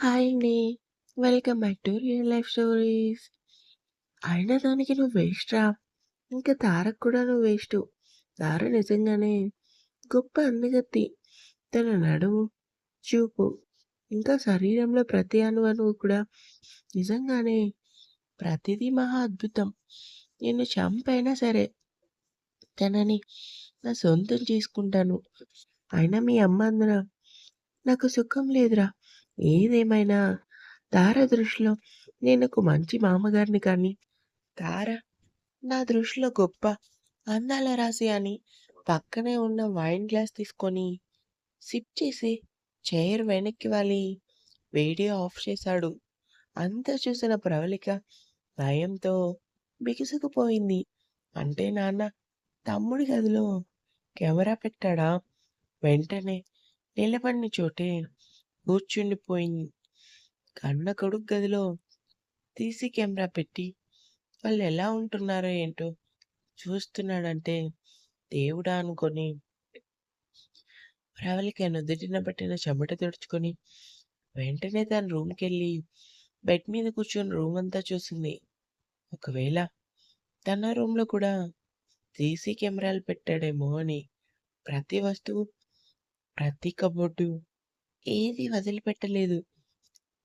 Hi అండి. Welcome back to real life stories. అయిన దానికి నువ్వు వేస్ట్‌రా. ఇంకా తారక్ కూడా నువ్వు వేస్ట్ తార నిజంగానే గొప్ప అందగత్తి. తన నడుము, చూపు, ఇంకా శరీరంలో ప్రతి అణువణువు కూడా నిజంగానే ప్రతిదీ మహా అద్భుతం. నిన్ను చంపైనా సరే తనని నా సొంతం చేసుకుంటాను. అయినా మీ అమ్మ అందున నాకు సుఖం లేదురా. ఏదేమైనా తార దృష్టిలో నేనొక మంచి మామగారిని కానీ, తార నా దృష్టిలో గొప్ప అందాల రాసి అని పక్కనే ఉన్న వైన్ గ్లాస్ తీసుకొని సిప్ చేసి చైర్ వెనక్కి వాలి వీడియో ఆఫ్ చేశాడు. అంతా చూసిన ప్రవళిక భయంతో బిగుసుకుపోయింది. అంటే నాన్న తమ్ముడి గదిలో కెమెరా పెట్టాడా? వెంటనే నిలబడిన చోటే కూర్చుండిపోయింది. కన్న కొడుకు గదిలో తీసి కెమెరా పెట్టి వాళ్ళు ఎలా ఉంటున్నారో ఏంటో చూస్తున్నాడంటే దేవుడా అనుకొని ప్రవళిక నుదుటిన పట్టిన చెమట తుడుచుకొని వెంటనే తన రూమ్‌కెళ్ళి బెడ్ మీద కూర్చొని రూమ్ అంతా చూసింది. ఒకవేళ తన రూమ్‌లో కూడా సీసీ కెమెరాలు పెట్టాడేమో అని ప్రతి వస్తువు, ప్రతి కబోర్డు ఏది వదిలిపెట్టలేదు.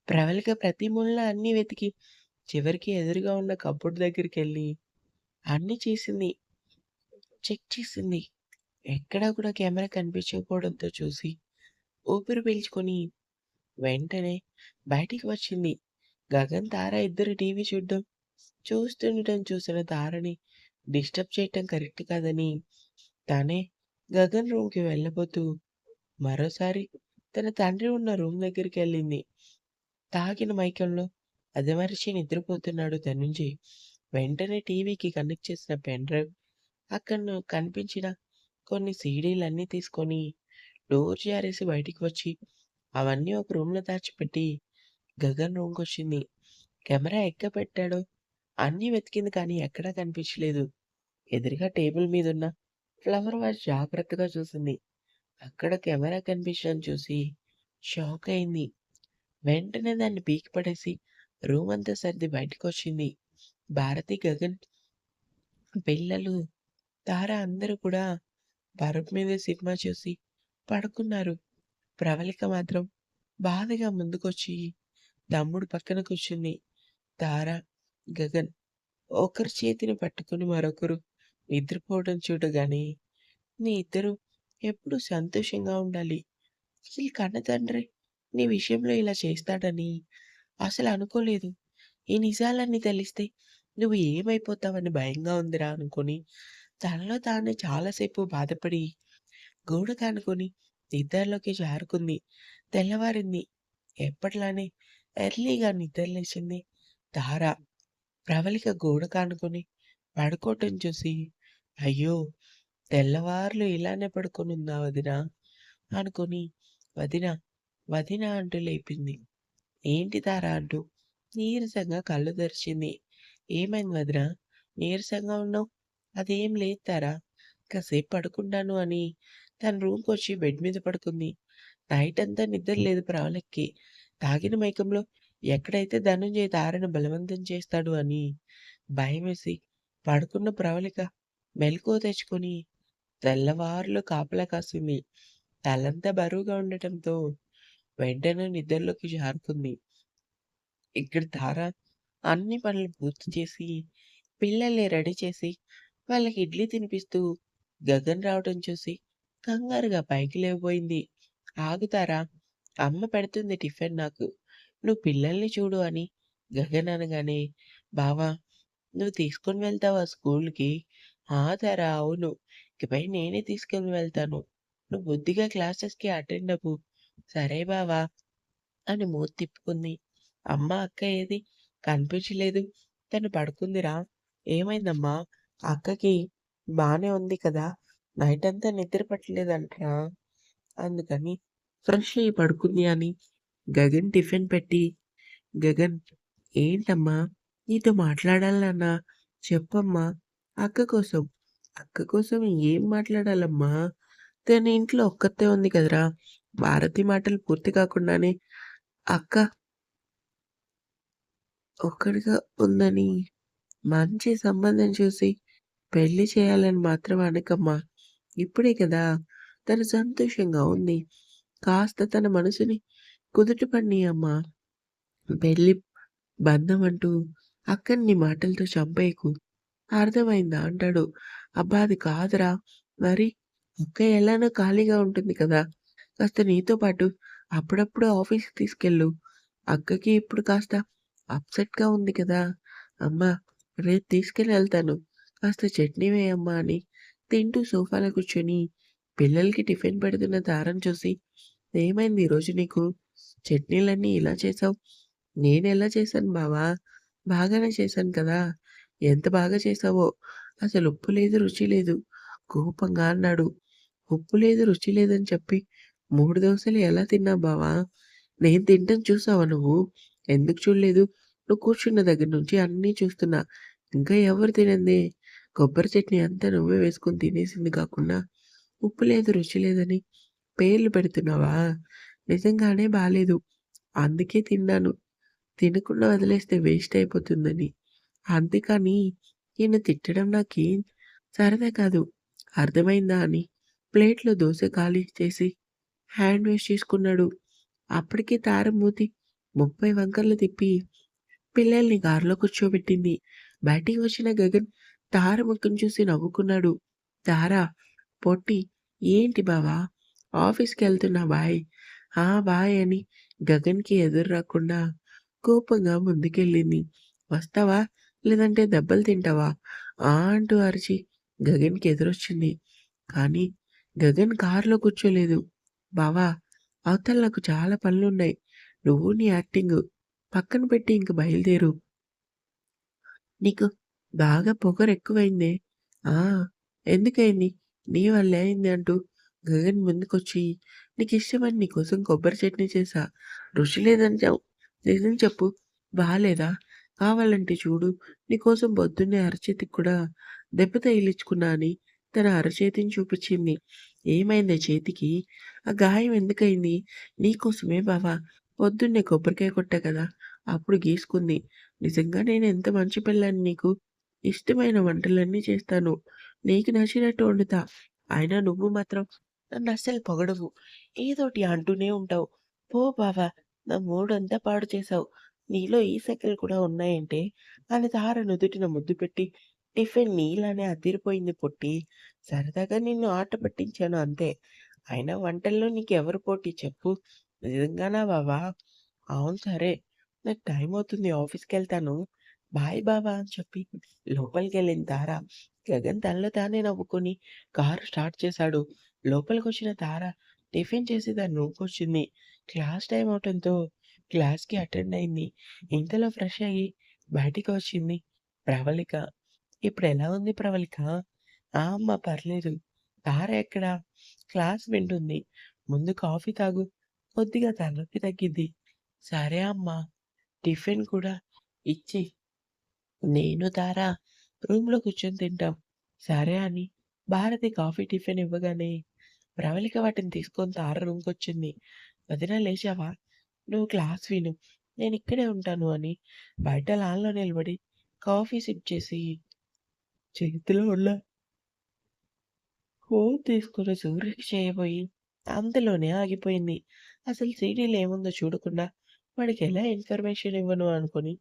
ప్రవళిక ప్రతి మూలన అన్నీ వెతికి చివరికి ఎదురుగా ఉన్న కబోర్డ్ దగ్గరికెళ్ళి అన్నీ చేసింది. చెక్ చేసింది. ఎక్కడా కూడా కెమెరా కనిపించకపోవడంతో చూసి ఊపిరి పీల్చుకొని వెంటనే బయటికి వచ్చింది. గగన్, తార ఇద్దరు టీవీ చూడడం చూస్తుండటం చూసిన తారని డిస్టర్బ్ చేయటం కరెక్ట్ కాదని తనే గగన్ రూమ్‌కి వెళ్ళబోతూ మరోసారి తన తండ్రి ఉన్న రూమ్ దగ్గరికి వెళ్ళింది తాగిన మైకంలో అదమరచి నిద్రపోతున్నాడు ధనుంజయ్. వెంటనే టీవీకి కనెక్ట్ చేసిన పెన్ డ్రైవ్, అక్కడ కనిపించిన కొన్ని సీడీలన్నీ తీసుకొని డోర్ జారేసి బయటికి వచ్చి అవన్నీ ఒక రూమ్‌లో దాచిపెట్టి గగన్ రూమ్కి వచ్చింది కెమెరా ఎక్కడ పెట్టాడో అన్నీ వెతికింది కానీ ఎక్కడా కనిపించలేదు. ఎదురుగా టేబుల్ మీదున్న ఫ్లవర్ వాజ్ జాగ్రత్తగా చూసింది. అక్కడ కెమెరా కనిపించడం చూసి షాక్ అయింది. వెంటనే దాన్ని పీకి పడేసి రూమ్ అంతా సర్ది బయటకొచ్చింది. భారతి, గగన్, పిల్లలు, తార అందరూ కూడా భరత్ మీద సినిమా చూసి పడుకున్నారు. ప్రవళిక మాత్రం బాధగా ముందుకొచ్చి తమ్ముడు పక్కన కూర్చుంది. తార, గగన్ ఒకరి చేతిని పట్టుకొని మరొకరు నిద్రపోవడం చూడగానే నీ ఇద్దరు ఎప్పుడు సంతోషంగా ఉండాలి. అసలు కన్నతండ్రి నీ విషయంలో ఇలా చేస్తాడని అసలు అనుకోలేదు. ఈ నిజాలన్నీ తెలిస్తే నువ్వు ఏమైపోతావని భయంగా ఉందిరా అనుకొని తనలో తానే చాలాసేపు బాధపడి గోడ కానుకొని నిద్రలోకి జారుకుంది. తెల్లవారింది. ఎప్పట్లానే ఎర్లీగా నిద్రలేచింది తార. ప్రవళిక గోడకానుకొని పడుకోవటం చూసి అయ్యో! తెల్లవార్లు ఇలానే పడుకొనుందా వదినా? అనుకుని వదినా, వదినా అంటూ లేపింది. ఏంటి తారా అంటూ నీరసంగా కళ్ళు తెరిచింది. ఏమైంది వదినా? నీరసంగా ఉన్నావు? అదేం లేదు తారా కాసేపు పడుకుంటాను అని తన రూమ్కి వచ్చి బెడ్ మీద పడుకుంది. నైట్ అంతా నిద్ర లేదు ప్రవళికకి. తాగిన మైకంలో ఎక్కడైతే ధనుంజయ తారను బలవంతం చేస్తాడు అని భయమేసి పడుకున్న ప్రవళిక మెలకువ తెచ్చుకొని తెల్లవార్లు కాపలా కాసింది. తలంతా బరువుగా ఉండటంతో వెంటనే నిద్రలోకి జారుకుంది. ఇక్కడ తార అన్ని పనులు పూర్తి చేసి, పిల్లల్ని రెడీ చేసి, వాళ్ళకి ఇడ్లీ తినిపిస్తూ గగన్ రావటం చూసి కంగారుగా పైకి లేకపోయింది ఆగుతారా అమ్మ పెడుతుంది టిఫిన్ నాకు. నువ్వు పిల్లల్ని చూడు అని గగన్ అనగానే బావా! నువ్వు తీసుకొని వెళ్తావా స్కూల్‌కి? ఆ! తారా అవును. ఇకపై నేనే తీసుకుని వెళ్తాను. నువ్వు బుద్ధిగా క్లాసెస్‌కి అటెండ్ అవ్వు. సరే బావా! అని మూతి తిప్పుకుంది. అమ్మ, అక్క ఏది? కనిపించలేదు. తను పడుకుందిరా. ఏమైందమ్మా? అక్కకి బానే ఉంది కదా! నైట్ అంతా నిద్ర పట్టలేదంటరా. అందుకని ఫ్రెష్ అయ్యి పడుకుంది అని గగన్ టిఫిన్ పెట్టి గగన్ ఏంటమ్మా? నీతో మాట్లాడాలన్నా చెప్పమ్మా. అక్క కోసం. అక్క కోసం ఏం మాట్లాడాలమ్మా? తన ఇంట్లో ఒక్కతే ఉంది కదరా! భారతి మాటలు పూర్తి కాకుండానే అక్క ఒక్కడిగా ఉందని మంచి సంబంధం చూసి పెళ్ళి చేయాలని మాత్రం అనకమ్మా. ఇప్పుడే కదా తను సంతోషంగా ఉంది. కాస్త తన మనసుని కుదుటపడి అమ్మా పెళ్ళి బంధం అంటూ అక్కని మాటలతో చంపేయకు. అర్థమైందా? అంటాడు. అబ్బా! అది కాదురా! మరి ఒక్క ఎలానో ఖాళీగా ఉంటుంది కదా! కాస్త నీతో పాటు అప్పుడప్పుడు ఆఫీస్‌కి తీసుకెళ్ళు. అక్కకి ఇప్పుడు కాస్త అప్సెట్‌గా ఉంది కదా! అమ్మా! రేపు తీసుకెళ్ళి వెళ్తాను కాస్త చట్నీ వేయమ్మా అని తింటూ సోఫాలో కూర్చొని పిల్లలకి టిఫిన్ పెడుతున్న దారం చూసి ఏమైంది ఈరోజు నీకు? చట్నీలన్నీ ఇలా చేసావు? నేను ఎలా చేశాను బావా? బాగానే చేశాను కదా! ఎంత బాగా చేశావో! అసలు ఉప్పు లేదు, రుచి లేదు. కోపంగా అన్నాడు. ఉప్పు లేదు, రుచి లేదని చెప్పి మూడు దోసలు ఎలా తిన్నావు బావా? నేను తినటం చూసావా నువ్వు? ఎందుకు చూడలేదు? నువ్వు కూర్చున్న దగ్గర నుంచి అన్నీ చూస్తున్నా. ఇంకా ఎవరు తినంది కొబ్బరి చట్నీ అంతా నువ్వే వేసుకొని తినేసింది కాకుండా ఉప్పు లేదు, రుచి లేదని పేర్లు పెడుతున్నావా? నిజంగానే బాగాలేదు అందుకే తిన్నాను. తినకుండా వదిలేస్తే వేస్ట్ అయిపోతుందని. అంతేకానీ నిన్ను తిట్టడం నాకేం సరదా కాదు. అర్థమైందా? అని ప్లేట్‌లో దోశ ఖాళీ చేసి హ్యాండ్ వాష్ చేసుకున్నాడు. అప్పటికి తార మూతి 30 వంకర్లు తిప్పి పిల్లల్ని కారులో కూర్చోబెట్టింది. బయటికి వచ్చిన గగన్ తార ముఖం చూసి నవ్వుకున్నాడు. తార పొట్టి ఏంటి బావా? ఆఫీస్కి వెళ్తున్నా బాయ్. ఆ! బాయ్ అని గగన్‌కి ఎదురు రాకుండా కోపంగా ముందుకెళ్ళింది. వస్తావా? లేదంటే దెబ్బలు తింటావా? ఆ! అంటూ అరిచి గగన్‌కి ఎదురొచ్చింది. కానీ గగన్ కారులో కూర్చోలేదు. బావా! అవతల నాకు చాలా పనులున్నాయి. నువ్వు నీ యాక్టింగ్ పక్కన పెట్టి ఇంక బయలుదేరు. నీకు బాగా పొగరెక్కువైందే. ఆ! ఎందుకైంది నీ వల్లే అయింది అంటూ గగన్ ముందుకొచ్చి నీకు ఇష్టమని నీకోసం కొబ్బరి చట్నీ చేశా. రుచి లేదని నిజం చెప్పు. బాగాలేదా కావాలంటే చూడు నీకోసం పొద్దున్నే అరచేతికి కూడా దెబ్బ తగిలించుకున్నా అని తన అరచేతిని చూపించింది. ఏమైంది చేతికి? ఆ గాయం ఎందుకైంది నీకోసమే బావా పొద్దున్నే కొబ్బరికాయ కొట్టా కదా! అప్పుడు గీసుకుంది. నిజంగా నేను ఎంత మంచి పిల్లని నీకు. ఇష్టమైన వంటలన్నీ చేస్తాను. నీకు నచ్చినట్టు వండుతా. అయినా నువ్వు మాత్రం నన్ను అస్సలు పొగడవు. ఏదోటి అంటూనే ఉంటావు. పో బావా నా మూడంతా పాడు చేశావు. నీలో ఈ సెకలు కూడా ఉన్నాయంటే అని తార నుదుటిన ముద్దు పెట్టి టిఫిన్ నీలానే అదిరిపోయింది పొట్టి. సరదాగా నిన్ను ఆట పట్టించాను అంతే. అయినా వంటల్లో నీకెవరు పోటీ చెప్పు? నిజంగానా బావా? అవును సరే. నాకు టైం అవుతుంది ఆఫీస్కి వెళ్తాను బాయ్ బావా అని చెప్పి లోపలికి వెళ్ళిన తార. గగన్ తనలో తానే నవ్వుకొని కారు స్టార్ట్ చేశాడు. లోపలికి వచ్చిన తార టిఫిన్ చేసి దాన్ని నూకొచ్చింది క్లాస్ టైం అవటంతో క్లాస్‌కి అటెండ్ అయింది. ఇంతలో ఫ్రెష్ అయ్యి బయటికి వచ్చింది ప్రవళిక. ఇప్పుడు ఎలా ఉంది ప్రవళిక? ఆ! అమ్మ పర్లేదు. తార ఎక్కడ? క్లాస్ వింటుంది. ముందు కాఫీ తాగు. కొద్దిగా తలనొప్పి తగ్గిద్ది. సరే అమ్మ టిఫిన్ కూడా ఇచ్చి నేను, తార రూమ్‌లో కూర్చొని తింటాం. సరే అని భారతి కాఫీ, టిఫిన్ ఇవ్వగానే ప్రవళిక వాటిని తీసుకొని తార రూమ్‌కొచ్చింది. వదినా లేచావా? నువ్వు క్లాస్ విను. నేనిక్కడే ఉంటాను అని బయట లాన్‌లో నిలబడి కాఫీ సిప్ చేసి చేతిలో ఉన్న ఫోన్ తీసుకుని సూర్యకి చేయబోయి అంతలోనే ఆగిపోయింది. అసలు సీడీలో ఏముందో చూడకుండా వాడికి ఎలా ఇన్ఫర్మేషన్ ఇవ్వను అనుకుని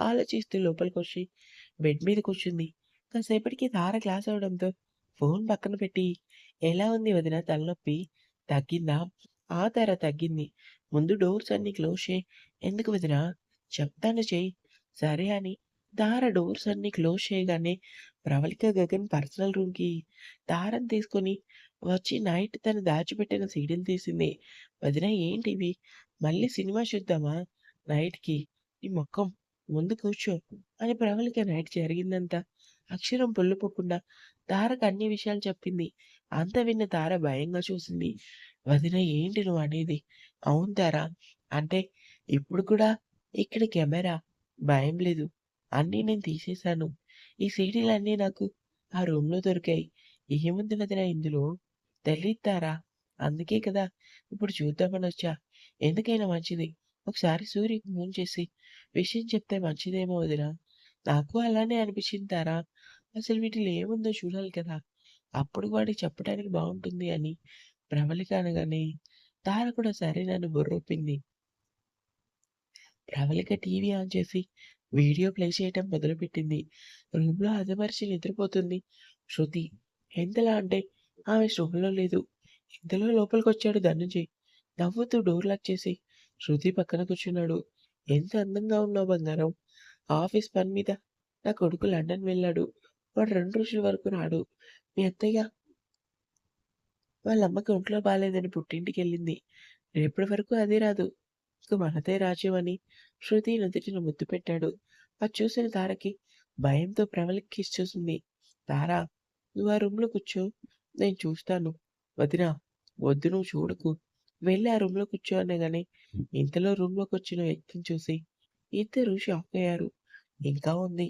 ఆలోచిస్తూ లోపలికొచ్చి బెడ్ మీద కూర్చుంది. కాసేపటికి తార క్లాస్ అవ్వడంతో ఫోన్ పక్కన పెట్టి ఎలా ఉంది వదిన తలనొప్పి? తగ్గిందా? ఆ తార తగ్గింది. ముందు డోర్స్ అన్ని క్లోజ్ చేయి ఎందుకు వదినా? చెప్తాను చెయ్యి. సరే అని తార డోర్స్ అన్ని క్లోజ్ చేయగానే ప్రవళిక గగన్ పర్సనల్ రూమ్‌కి దారం తీసుకొని వచ్చి నైట్ తను దాచిపెట్టిన సీడీలు తీసింది. వదిన ఏంటివి? మళ్ళీ సినిమా చూద్దామా నైట్‌కి? ఈ మొఖం ముందు కూర్చో అని ప్రవళిక నైట్ జరిగిందంతా అక్షరం పొల్లుపోకుండా తారకు అన్ని విషయాలు చెప్పింది. అంతా విన్న తార భయంగా చూసింది. వదిన ఏంటి నువ్వు అనేది అవును తారా అంటే ఇప్పుడు కూడా ఇక్కడ కెమెరా. భయం లేదు. అన్నీ నేను తీసేశాను. ఈ సీడీలన్నీ నాకు ఆ రూమ్‌లో దొరికాయి. ఏముంది వదిన ఇందులో? తెలియతారా అందుకే కదా ఇప్పుడు చూద్దామని వచ్చా ఎందుకైనా మంచిది ఒకసారి సూరికి ఫోన్ చేసి విషయం చెప్తే మంచిదేమో వదినా. నాకు అలానే అనిపించింది తారా. అసలు వీటిలో ఏముందో చూడాలి కదా! అప్పుడు వాడికి చెప్పడానికి బాగుంటుంది అని ప్రవళిక అనగానే తార కూడా సరేనని బుర్రొప్పింది. ప్రవళిక టీవీ ఆన్ చేసి వీడియో ప్లే చేయటం మొదలుపెట్టింది. రూమ్‌లో అదమర్చి నిద్రపోతుంది శృతి. ఎంతలా అంటే ఆమె స్పృహలో లేదు. ఇంతలో లోపలికొచ్చాడు ధనుంజయ్ నవ్వుతూ డోర్ లాక్ చేసి శృతి పక్కన కూర్చున్నాడు. ఎంత అందంగా ఉన్నావు బంగారం. ఆఫీస్ పని మీద నా కొడుకు లండన్ వెళ్ళాడు. వాడు రెండు రోజుల వరకు రాడు. మీ అత్తయ్య వాళ్ళ అమ్మకి ఒంట్లో బాలేదని పుట్టింటికెళ్ళింది. రేపటి వరకు అదే రాదు. ఇక మనదే రాజ్యం అని శృతి నుదుటిన ముద్దు పెట్టాడు. అది చూసిన తారకి భయంతో ప్రవళిక కిస్ చూసింది. తారా! నువ్వు ఆ రూమ్‌లో కూర్చో. నేను చూస్తాను. వదినా! వద్దు నువ్వు చూడకు. వెళ్ళి ఆ రూమ్‌లో కూర్చో అనగానే ఇంతలో రూమ్లోకి వచ్చిన వ్యక్తిని చూసి ఇద్దరు షాక్ అయ్యారు ఇంకా ఉంది